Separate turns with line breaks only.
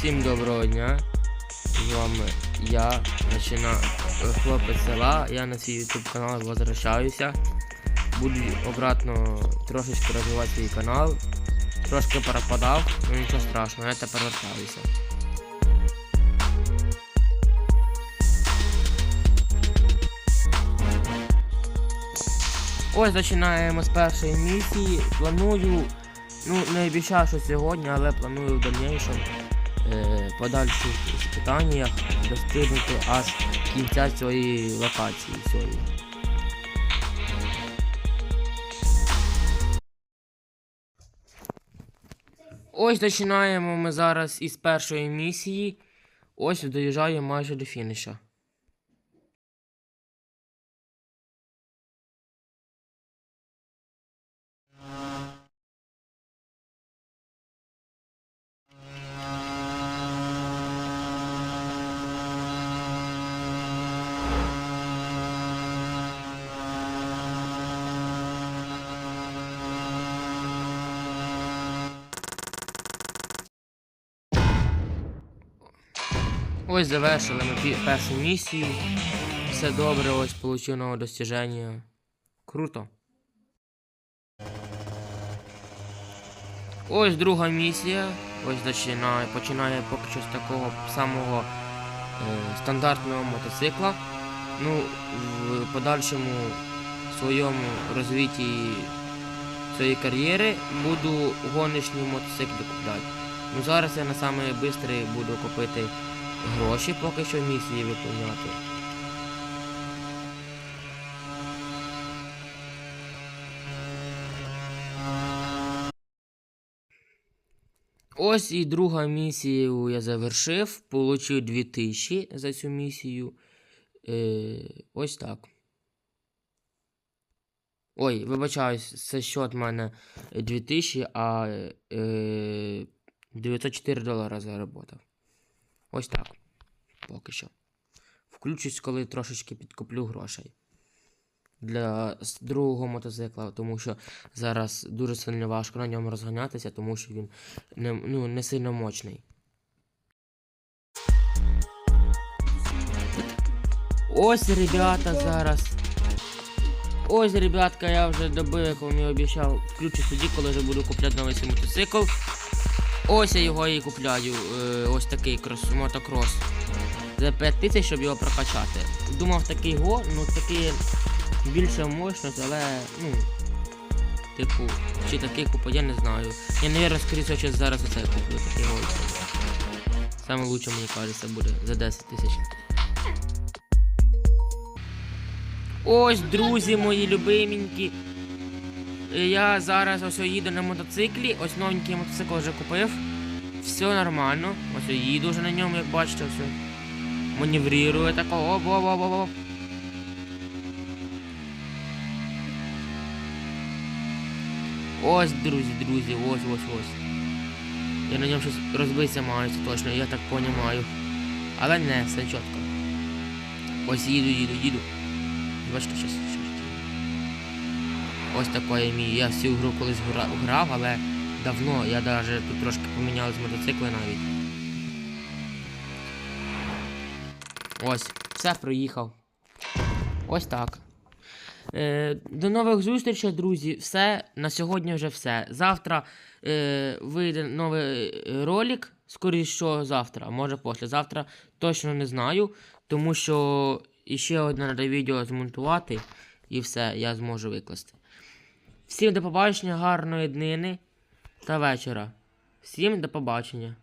Всім доброго дня. З вами я, почина хлопець села. Я на свій YouTube канал возвращаюся. Буду обратно трошечки розвивати свій канал. Трошки пропадав, ну нічого страшного, я тепер вертаюся. Ось починаємо з першої місії. Планую, ну не обіцяю, що сьогодні, але планую в дальнішому подальших спитаннях достигнути аж кінця цієї локації цієї. Ось починаємо ми зараз із першої місії. Ось доїжджаємо майже до фініша. Ось завершили ми першу місію. Все добре, ось получив нове достіження. Круто. Ось друга місія. Ось починає, починає поки що з такого самого е, стандартного мотоцикла. Ну, в подальшому своєму розвитті цієї кар'єри буду гоночні мотоцикли купляти. Ну зараз я на саме швидкий буду купити гроші поки що місії виконувати. Ось і друга місію я завершив. Получив 2000 за цю місію. Е, ось так. Ой, вибачаюсь, це счет в мене 2000, а е, 904 долара заработав. Ось так. Поки що. Включусь, коли трошечки підкуплю грошей. Для другого мотоцикла, тому що зараз дуже сильно важко на ньому розганятися, тому що він не, ну, не сильно мощний. Ось, ребята, зараз. Ось, ребятка, я вже добив, як вам і обіцяв, включу тоді, коли вже буду купляти новий мотоцикл. Ось я його і купляю. Е, ось такий крос, мотокрос. За 5 тисяч, щоб його прокачати. Думав такий го, ну такий більше мощність, але ну. Типу, чи такий купа, я не знаю. Я не скоріше що зараз оцей куплю, такий го. Саме лучше, мені кажеться, буде за 10 тисяч. Ось, друзі мої любименькі. Я зараз ось їду на мотоциклі, ось новенький мотоцикл вже купив. Все нормально. Ось їду вже на ньому, як бачите, все. Маневрирую тако, оп, оп, оп, оп, оп. Ось, друзі, друзі, ось, ось, ось. Я на ньому щось розбитися маю, це точно, я так понімаю. Але не, все чітко. Ось їду, їду, їду. Бачите, щось. Ось такое мій. Я всю гру колись гра- грав, але давно. Я навіть тут трошки поміняли з мотоцикли навіть. Ось, все проїхав. Ось так. Е, до нових зустрічей, друзі. Все. На сьогодні вже все. Завтра е, вийде новий ролик. Скоріше що завтра, може післязавтра. Точно не знаю. Тому що іще одне треба відео змонтувати. І все, я зможу викласти. Всім до побачення, гарної днини та вечора. Всім до побачення.